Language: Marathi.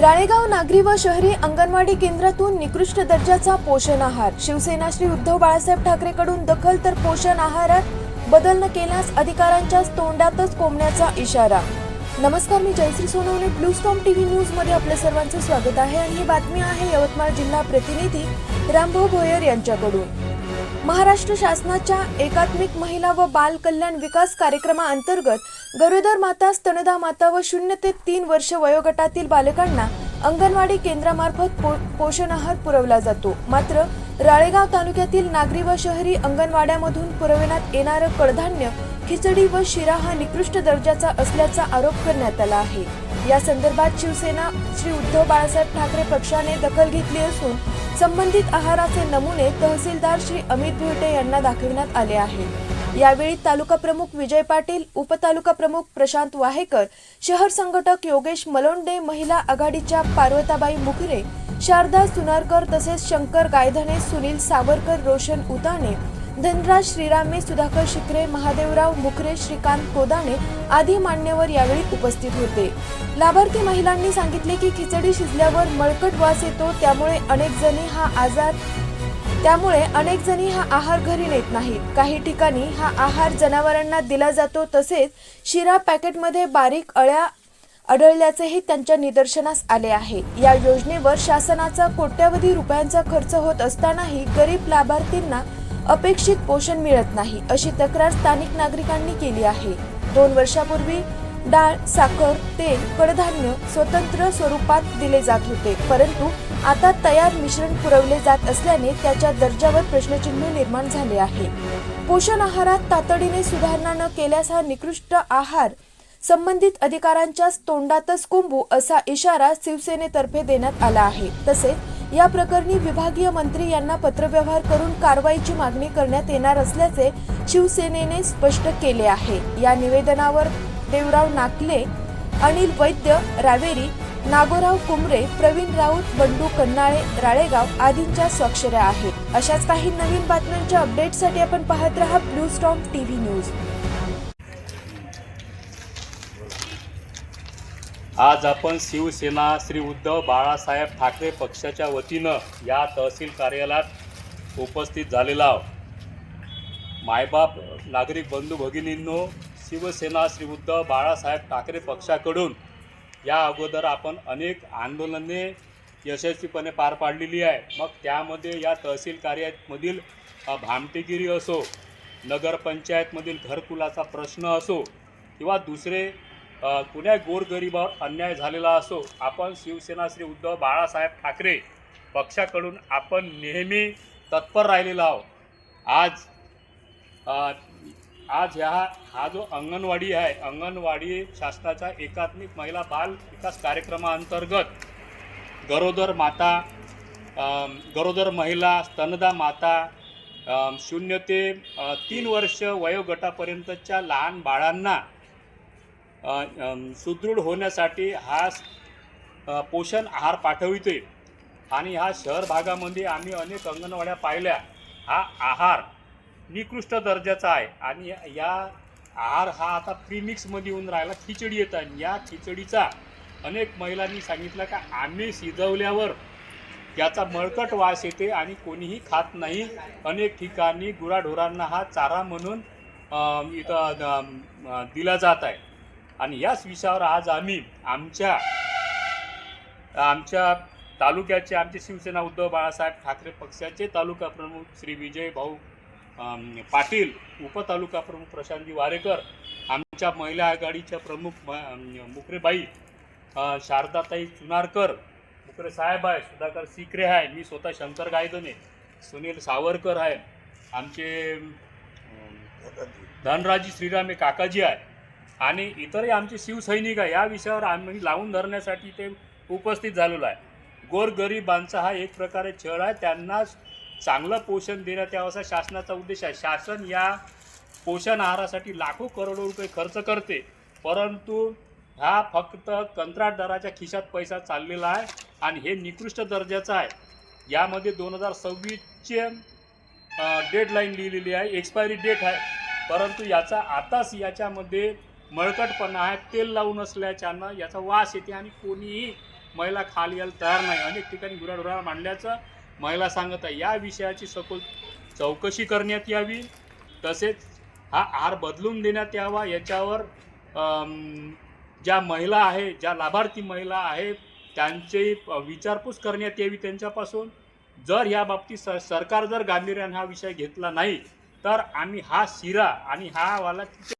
राळेगाव नागरी व शहरी अंगणवाडी केंद्रातून निकृष्ट दर्जाचा पोषण आहार. शिवसेना श्री उद्धव बाळासाहेब ठाकरेकडून दखल तर पोषण आहारात बदल न केल्यास अधिकाऱ्यांच्याच तोंडातच कोंबण्याचा इशारा. नमस्कार मी Jayashree Sonawane blue storm TV न्यूजमध्ये आपल्या सर्वांचे स्वागत आहे. आणि ही बातमी आहे यवतमाळ जिल्हा प्रतिनिधी रामभाऊ भोयर यांच्याकडून. महाराष्ट्र शासनाच्या एकात्मिक महिला व बाल कल्याण विकास कार्यक्रमाअंतर्गत गरोदर माता स्तनदा माता व शून्य ते तीन वर्ष वयोगटातील बालकांना अंगणवाडी केंद्रामार्फत पो पोषण आहार पुरवला जातो. मात्र राळेगाव तालुक्यातील नागरी व शहरी अंगणवाड्यामधून पुरविण्यात येणारं कडधान्य खिचडी व शिरा हा निकृष्ट दर्जाचा असल्याचा आरोप करण्यात आला आहे. या संदर्भात शिवसेना श्री उद्धव बाळासाहेब ठाकरे पक्षाने दखल घेतली असून संबंधित आहाराचे नमुने तहसीलदार श्री अमित भोटे यांना दाखविण्यात आले आहेत यावेळी तालुका प्रमुख विजय पाटील उपतालुका प्रमुख प्रशांत वाहेकर शहर संघटक योगेश मलोंडे महिला आघाडीच्या पार्वताबाई मुखरे शारदा सुनारकर तसेच शंकर गायधने सुनील सावरकर रोशन उताणे धनराज श्रीरामे सुधाकर शिकरे महादेवराव मुखरे श्रीकांत कोदाणे आदी मान्यवर यावेळी उपस्थित होते. लाभार्थी महिलांनी सांगितले की खिचडी शिजल्यावर मळकट वास येतो त्यामुळे अनेक जणी हा आजार त्यामुळे अनेक जणी हा आहार घरी नेत नाहीत. काही ठिकाणी हा आहार जनावरांना दिला जातो तसेच शिरा पॅकेटमध्ये बारीक अळ्या आढळल्याचेही त्यांच्या निदर्शनास आले आहे. या योजनेवर शासनाचा कोट्यवधी रुपयांचा खर्च होत असतानाही गरीब लाभार्थींना अपेक्षित पोषण मिळत नाही अशी तक्रार स्थानिक नागरिकांनी केली आहे. दोन वर्षापूर्वी डाळ साखर तेल कडधान्य स्वतंत्र स्वरूपात दिले जात होते. परंतु आता तयार मिश्रण पुरवले जात असल्याने त्याच्या दर्जावर प्रश्नचिन्ह निर्माण झाले आहे. पोषण आहारात तातडीने सुधारणा न केल्यास हा निकृष्ट आहार संबंधित अधिकाऱ्यांच्याच तोंडातच कुंभू असा इशारा शिवसेनेतर्फे देण्यात आला आहे. तसेच या प्रकरणी विभागीय मंत्री यांना पत्रव्यवहार करून कारवाईची मागणी करण्यात येणार असल्याचे शिवसेनेने स्पष्ट केले आहे. या निवेदनावर देवराव नाकले अनिल वैद्य रावेरी नागोराव कुमरे प्रवीण राऊत बंडू कन्नाळे राळेगाव आदींच्या स्वाक्षऱ्या आहेत. अशाच काही नवीन बातम्यांच्या अपडेटसाठी आपण पाहत रहा ब्लू स्टॉम टीव्ही न्यूज. आज आपण शिवसेना श्री उद्धव बाळासाहेब ठाकरे पक्षाच्या वतीनं या तहसील कार्यालयात उपस्थित झालेला आहोत. मायबाप नागरिक बंधू भगिनींनो शिवसेना श्री उद्धव बाळासाहेब ठाकरे पक्षाकडून या अगोदर आपण अनेक आंदोलने यशस्वीपणे पार पाडलेली आहे. मग त्यामध्ये या तहसील कार्यामधील भामटेगिरी असो नगरपंचायतमधील घरकुलाचा प्रश्न असो किंवा दुसरे कुण्या गोरगरिबावर अन्याय झालेला असो आपण शिवसेना श्री उद्धव बाळासाहेब ठाकरे पक्षाकडून आपण नेहमी तत्पर राहिलेलो आहोत. आज आज ह्या हा जो अंगणवाडी आहे अंगणवाडी शासनाच्या एकात्मिक महिला बाल विकास कार्यक्रमाअंतर्गत गरोदर माता गरोदर महिला स्तनदा माता शून्य ते तीन वर्ष वयोगटापर्यंतच्या लहान बाळांना सुदृढ होण्यासाठी हा पोषण आहार पाठविते आणि ह्या शहर भागामध्ये आम्ही अनेक अंगणवाड्या पाहिल्या. हा आहार निकृष्ट दर्जाचा आहे. आणि या- आहार हा आता प्रीमिक्समध्ये येऊन राहिला खिचडी येत आहे. या खिचडीचा अनेक महिलांनी सांगितलं का आम्ही शिजवल्यावर याचा मळकट वास येते आणि कोणीही खात नाही. अनेक ठिकाणी गुराढोरांना हा चारा म्हणून इथं दिला जात आहे. आणि याच विषयावर आज आम्ही आमच्या आमच्या तालुक्याचे आमचे शिवसेना उद्धव बाळासाहेब ठाकरे पक्षाचे तालुका प्रमुख श्री विजय भाऊ पाटील उपतालुका प्रमुख प्रशांतजी वारेकर आमच्या महिला आघाडीच्या प्रमुख म- मुकरेबाई शारदाताई चुनारकर मुकरे साहेब आहे सुधाकर सिकरे आहे मी स्वतः शंकर गायदने सुनील सावरकर आहे आमचे धनराजी धनराजी श्रीरामे काकाजी आहे आणि इतरही आमचे शिवसैनिक आहे या विषयावर आम्ही लावून धरण्यासाठी ते उपस्थित झालेलो आहे. गोरगरिबांचा हा एक प्रकारे छळ आहे. त्यांना चांगलं पोषण देण्यात यावं असा शासनाचा उद्देश आहे. शासन या पोषण आहारासाठी लाखो करोडो रुपये खर्च करते. परंतु हा फक्त कंत्राटदाराच्या खिशात पैसा चाललेला आहे आणि हे निकृष्ट दर्जाचं आहे. यामध्ये दोन हजार सव्वीसचे डेडलाईन लिहिलेली आहे. एक्सपायरी डेट आहे. परंतु याचा आताच याच्यामध्ये मळकटपणा आहे तेल लावून असल्याच्यानं याचा वास येते आणि कोणीही महिला खाली यायला तयार नाही. अनेक ठिकाणी गुराढुरा मांडल्याचं महिला सांगत आहे. या विषयाची सखोल चौकशी करण्यात यावी. तसेच हा आहार बदलून देण्यात यावा. याच्यावर ज्या महिला आहे ज्या लाभार्थी महिला आहेत त्यांची विचारपूस करण्यात यावी त्यांच्यापासून. जर या बाबतीत स सरकार जर गांभीर्याने हा विषय घेतला नाही तर आम्ही हा शिरा आणि हा वाला